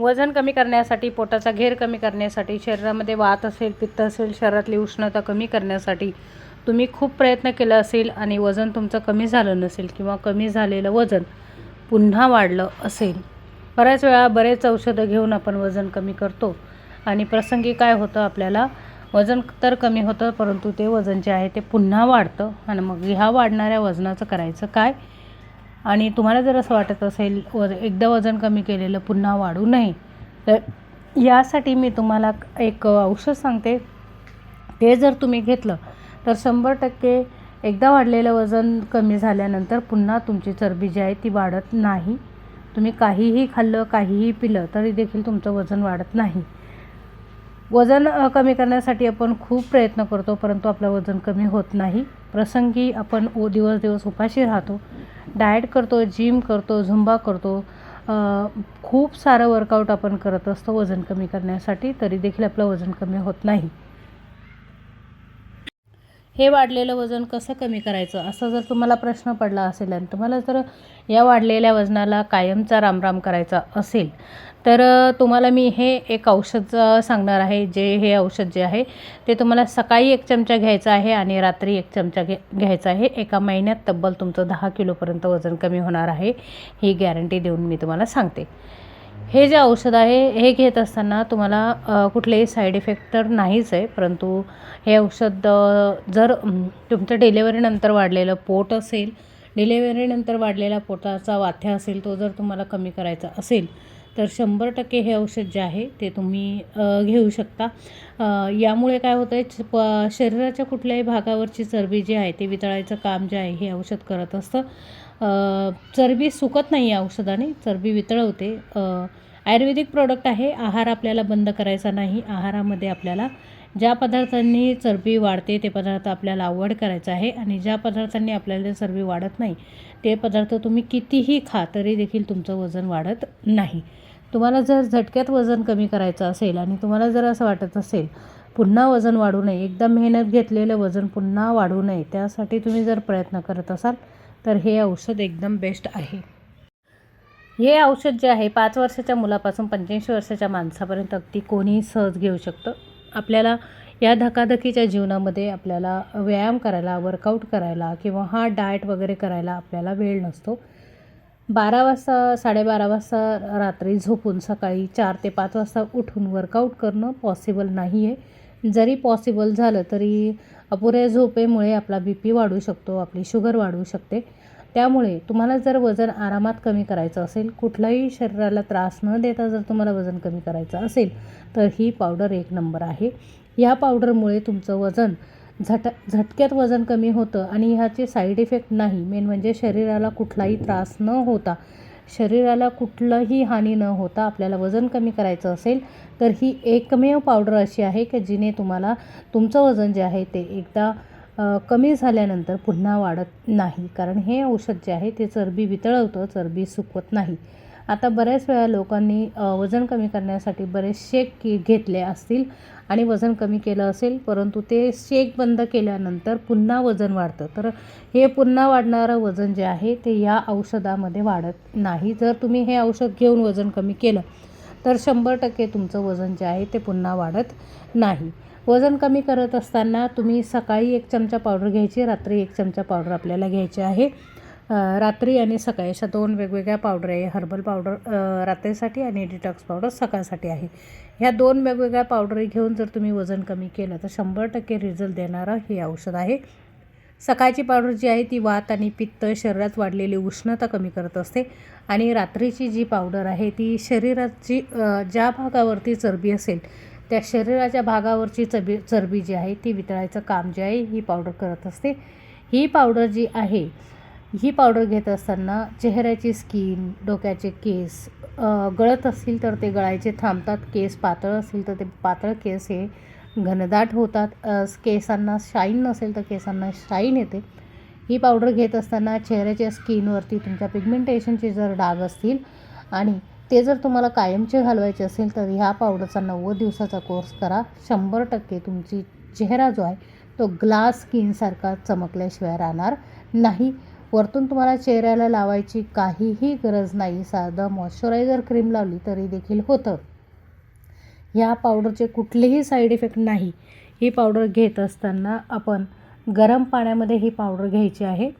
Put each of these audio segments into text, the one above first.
वजन कमी करण्यासाठी पोटाचा घेर कमी करण्यासाठी शरीरामध्ये वात असेल पित्त असेल शरीरातली उष्णता कमी करण्यासाठी तुम्ही खूप प्रयत्न केला असेल आणि वजन तुमचं कमी झालं नसेल किंवा कमी झालेलं वजन पुन्हा वाढलं असेल. बऱ्याच वेळा बरेच औषधं घेऊन आपण वजन कमी करतो आणि प्रसंगी काय होतं आपल्याला? वजन तर कमी होतं परंतु ते वजन जे आहे ते पुन्हा वाढतं आणि मग ह्या वाढणाऱ्या वजनाचं करायचं काय? आणि तुम्हाला जर असं वाटत असेल वज एकदा वजन कमी केलेलं पुन्हा वाढू नये तर यासाठी मी तुम्हाला एक औषध सांगते. ते जर तुम्ही घेतलं तर शंभर टक्के एकदा वाढलेलं वजन कमी झाल्यानंतर पुन्हा तुमची चरबी जी आहे ती वाढत नाही. तुम्ही काहीही खाल्लं काहीही पिलं तरी देखील तुमचं वजन वाढत नाही. वजन कमी करण्यासाठी आपण खूप प्रयत्न करतो परंतु आपलं वजन कमी होत नाही. प्रसंगी आपण ओ दिवस दिवस उपाशी राहतो. डाएट करतो जिम करतो झुंबा करतो खूप सारं वर्कआउट आपण करत असतो वजन कमी करण्यासाठी तरी देखील आपलं वजन कमी होत नाही. हे वाढलेलं वजन कसं कमी करायचं? असा जर तुम्हाला प्रश्न पडला असेल आणि तुम्हाला जर या वाढलेल्या वजनाला कायमचा रामराम करायचा असेल तर तुम्हाला मी हे एक औषध सांगणार आहे जे हे औषध जे आहे ते तुम्हाला सकाळी एक चमचा घ्यायचा आहे आणि रात्री एक चमचा घे घ्यायचा आहे. एका महिन्यात तब्बल तुमचं दहा किलोपर्यंत वजन कमी होणार आहे ही गॅरंटी देऊन मी तुम्हाला सांगते. हे जे औषध आहे हे घेत असताना तुम्हाला कुठलेही साईड इफेक्ट तर नाहीच आहे परंतु हे औषध जर तुमचं डिलेवरीनंतर वाढलेलं पोट असेल डिलेवरीनंतर वाढलेला पोटाचा वाथ्या असेल तो जर तुम्हाला कमी करायचा असेल तर शंभर टक्के हे औषध जे आहे ते तुम्ही घेऊ शकता. यामुळे काय होतं आहे प शरीराच्या कुठल्याही भागावरची चरबी जी आहे ते वितळायचं काम जे आहे हे औषध करत असतं. चरबी सुकत नाही या औषधाने चरबी वितळवते. आयुर्वेदिक प्रोडक्ट आहे आहार आपल्याला बंद करायचा नाही. आहारामध्ये आपल्याला ज्या पदार्थांनी चरबी वाढते ते पदार्थ आपल्याला अवॉइड करायचं आहे आणि ज्या पदार्थांनी आपल्याला चरबी वाढत नाही ते पदार्थ तुम्ही कितीही खा तरी देखील तुमचं वजन वाढत नाही. तुम्हाला जर झटक्यात वजन कमी करायचं असेल आणि तुम्हाला जर असं वाटत असेल पुन्हा वजन वाढू नये एकदा मेहनत घेतलेलं वजन पुन्हा वाढू नये त्यासाठी तुम्ही जर प्रयत्न करत असाल तर हे औषध एकदम बेस्ट आहे. हे औषध जे आहे पाच वर्षाच्या मुलापासून पंच्याऐंशी वर्षाच्या माणसापर्यंत अगदी कोणीही सहज घेऊ शकतं. आपल्याला या धकाधकीच्या जीवनामध्ये आपल्याला व्यायाम करायला वर्कआउट करायला किंवा हा डाएट वगैरे करायला आपल्याला वेळ नसतो. बारा वाजता साडेबारा वाजता रात्री झोपून सकाळी चार ते पाच वाजता उठून वर्कआउट करणं पॉसिबल नाही आहे जरी पॉसिबल झालं तरी अपुऱ्या झोपेमुळे आपला बी पी वाढू शकतो आपली शुगर वाढू शकते. त्यामुळे तुम्हाला जर वजन आरामात कमी करायचं असेल कुठलाही शरीराला त्रास न देता जर तुम्हाला वजन कमी करायचं असेल तर ही पावडर एक नंबर आहे. या पावडरमुळे तुमचं वजन झट झटक्यात वजन कमी होतं आणि ह्याचे साईड इफेक्ट नाही. मेन म्हणजे शरीराला कुठलाही त्रास न होता. शरीराला कुठलंही हानी न होता आपल्याला वजन कमी करायचं असेल तर ही एकमेव पावडर अशी आहे की जिने तुम्हाला तुमचं वजन जे आहे ते एकदा कमी झाल्यानंतर पुन्हा वाढत नाही. कारण हे औषध जे आहे ते चरबी वितळवतं चरबी सुकवत नाही. आता बऱ्याच वेळा लोकांनी वजन कमी करण्यासाठी बरेच शेक की घेतले असतील आणि वजन कमी केलं असेल परंतु ते शेक बंद केल्यानंतर पुन्हा वजन वाढतं. तर हे पुन्हा वाढणारं वजन जे आहे ते या औषधामध्ये वाढत नाही. जर तुम्ही हे औषध घेऊन वजन कमी केलं तर शंभर टक्के तुमचं वजन जे आहे ते पुन्हा वाढत नाही. वजन कमी करत असताना तुम्ही सकाळी एक चमचा पावडर घ्यायची रात्री एक चमचा पावडर आपल्याला घ्यायची आहे. रात्री आणि सकाळी अशा दोन वेगवेगळ्या पावडर आहे. हर्बल पावडर रात्रीसाठी आणि डिटॉक्स पावडर सकाळसाठी आहे. ह्या दोन वेगवेगळ्या पावडरी घेऊन जर तुम्ही वजन कमी केलं तर शंभर टक्के रिझल्ट देणारं हे औषध आहे. सकाळची पावडर जी आहे ती वात आणि पित्त शरीरात वाढलेली उष्णता कमी करत असते. आणि रात्रीची जी पावडर आहे ती शरीराची ज्या भागावरती चरबी असेल त्या शरीराच्या भागावरची चबी चरबी जी आहे ती वितळायचं काम जे आहे ही पावडर करत असते. ही पावडर जी आहे ही पावडर घेत असताना चेहऱ्याची स्किन डोक्याचे केस गळत असतील तर ते गळायचे थांबतात केस पातळ असतील तर ते पातळ केस हे घनदाट होतात. केसांना शाईन नसेल तर केसांना शाईन येते. ही पावडर घेत असताना चेहऱ्याच्या स्किनवरती तुमच्या पिगमेंटेशनचे जर डाग असतील आणि ते जर तुम्हाला कायमचे घालवायचे असेल तर ह्या पावडरचा नव्वद दिवसाचा कोर्स करा. शंभर टक्के तुमची चेहरा जो आहे तो ग्लास स्किनसारखा चमकल्याशिवाय राहणार नाही. वरतून तुम्हाला चेहऱ्याला लावायची काहीही गरज नाही. साधं मॉइश्चरायझर क्रीम लावली तरी देखील होतं. ह्या पावडरचे कुठलेही साईड इफेक्ट नाही. ही पावडर घेत असताना आपण गरम पाण्यामध्ये ही पावडर घ्यायची आहे.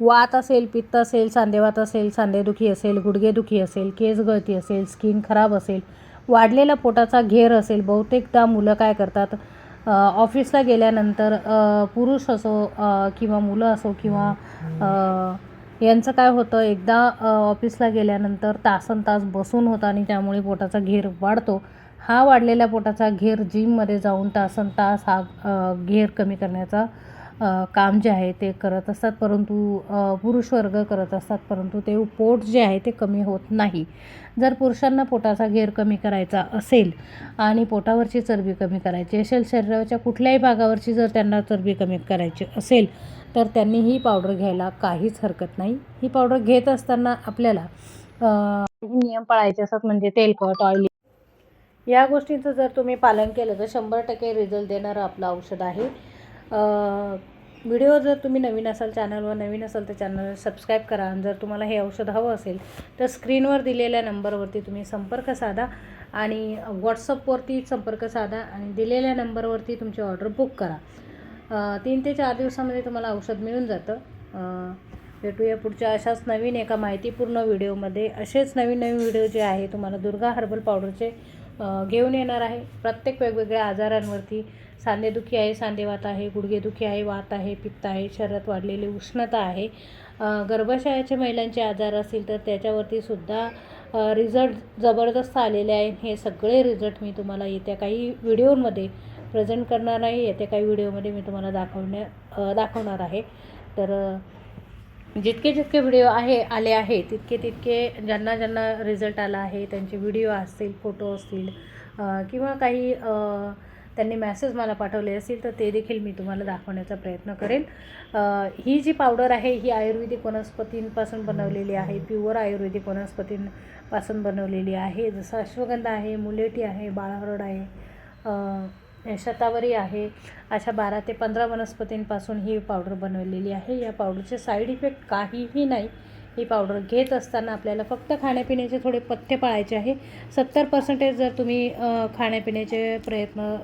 वात असेल पित्त असेल सांधेवात असेल सांधेदुखी असेल गुडघेदुखी असेल केस गळती असेल स्किन खराब असेल वाढलेला पोटाचा घेर असेल बहुतेकदा मुलं काय करतात ऑफिसला गेल्यानंतर पुरुष असो किंवा मुलं असो किंवा यांचं काय होतं एकदा ऑफिसला गेल्यानंतर तासन तास बसून होतं आणि त्यामुळे पोटाचा घेर वाढतो. हा वाढलेल्या पोटाचा घेर जिममध्ये जाऊन तासन तास हा घेर कमी करण्याचा काम जे आहे ते करत असतात परंतु पुरुष वर्ग करत असतात परंतु ते पोट जे आहे ते कमी होत नाही. जर पुरुषांना पोटाचा घेर कमी करायचा असेल आणि पोटावरची चरबी कमी करायची असेल शरीराच्या कुठल्याही भागावरची जर त्यांना चरबी कमी करायची असेल तर त्यांनी ही पावडर घ्यायला काहीच हरकत नाही. ही पावडर घेत असताना आपल्याला नियम पाळायचे असतात म्हणजे तेलकट ऑइली या गोष्टींचं जर तुम्ही पालन केलं तर शंभर टक्के रिझल्ट देणारं आपलं औषध आहे. व्हिडिओ जर तुम्ही नवीन असाल चॅनलवर नवीन असाल तर चॅनल सबस्क्राईब करा. आणि जर तुम्हाला हे औषध हवं असेल तर स्क्रीनवर दिलेल्या नंबरवरती तुम्ही संपर्क साधा आणि व्हॉट्सअपवरती संपर्क साधा आणि दिलेल्या नंबरवरती तुमची ऑर्डर बुक करा. तीन ते चार दिवसामध्ये तुम्हाला औषध मिळून जातं. भेटूया पुढच्या अशाच नवीन एका माहितीपूर्ण व्हिडिओमध्ये. असेच नवीन नवीन व्हिडिओ जे आहे तुम्हाला दुर्गा हर्बल पावडरचे घेऊन येणार आहे. प्रत्येक वेगवेगळ्या आजारांवरती सांधेदुखी आहे सांधेवात आहे गुडघेदुखी आहे वात आहे पित्त आहे शरीरात वाढलेली उष्णता आहे. गर्भाशयाच्या महिलांचे आजार असतील तर त्याच्यावरती सुद्धा रिझल्ट जबरदस्त आलेले आहे हे सगळे रिझल्ट मी तुम्हाला येत्या काही व्हिडिओमध्ये प्रेझेंट करणार आहे. येत्या काही व्हिडिओमध्ये मी तुम्हाला दाखवण्या दाखवणार आहे. तर जितके जितके व्हिडिओ आहे आले आहे तितके तितके ज्यांना ज्यांना रिझल्ट आला आहे त्यांचे व्हिडिओ असतील फोटो असतील किंवा काही त्यांनी मॅसेज मला पाठवले असतील तर ते देखील मी तुम्हाला दाखवण्याचा प्रयत्न करेन. ही जी पावडर आहे ही आयुर्वेदिक वनस्पतींपासून बनवलेली आहे. प्युअर आयुर्वेदिक वनस्पतींपासून बनवलेली आहे. जसं अश्वगंधा आहे मुलेटी आहे बाळहरड आहे शतावरी आहे अशा बारा ते पंधरा वनस्पतींपासून ही पावडर बनवलेली आहे. या पावडरचे साईड इफेक्ट काहीही नाही. ही पावडर घेत असताना आपल्याला फक्त खाण्यापिण्याचे थोडे पथ्य पाळायचे आहे. सत्तर पर्सेंटेज जर तुम्ही खाण्यापिण्याचे प्रयत्न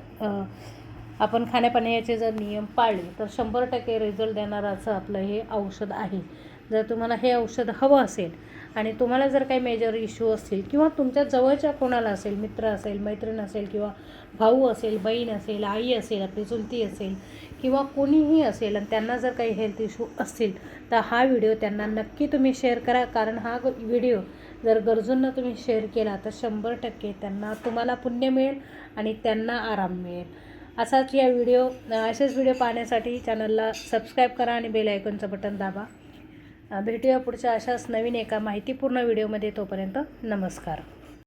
आपण खाण्यापिण्याचे जर नियम पाळले तर शंभर टक्के रिझल्ट देणारं असं आपलं हे औषध आहे. जर तुम्हाला हे औषध हवं असेल आणि तुम्हाला जर काही मेजर इश्यू असतील किंवा तुमच्या जवळच्या कोणाला असेल मित्र असेल मैत्रीण असेल किंवा भाऊ असेल बहीण असेल आई असेल आपली चुलती असेल किंवा कोणीही असेल आणि त्यांना जर काही हेल्थ इश्यू असतील तर हा व्हिडिओ त्यांना नक्की तुम्ही शेअर करा. कारण हा व्हिडिओ जर गरजूंना तुम्ही शेअर केला तर शंभर टक्के त्यांना तुम्हाला पुण्य मिळेल आणि त्यांना आराम मिळेल. असाच या व्हिडिओ असेच व्हिडिओ पाहण्यासाठी चॅनलला सबस्क्राईब करा आणि बेल आयकॉनचं बटन दाबा. भेटूया पुढच्या अशाच नवीन एका माहितीपूर्ण व्हिडिओमध्ये तोपर्यंत नमस्कार.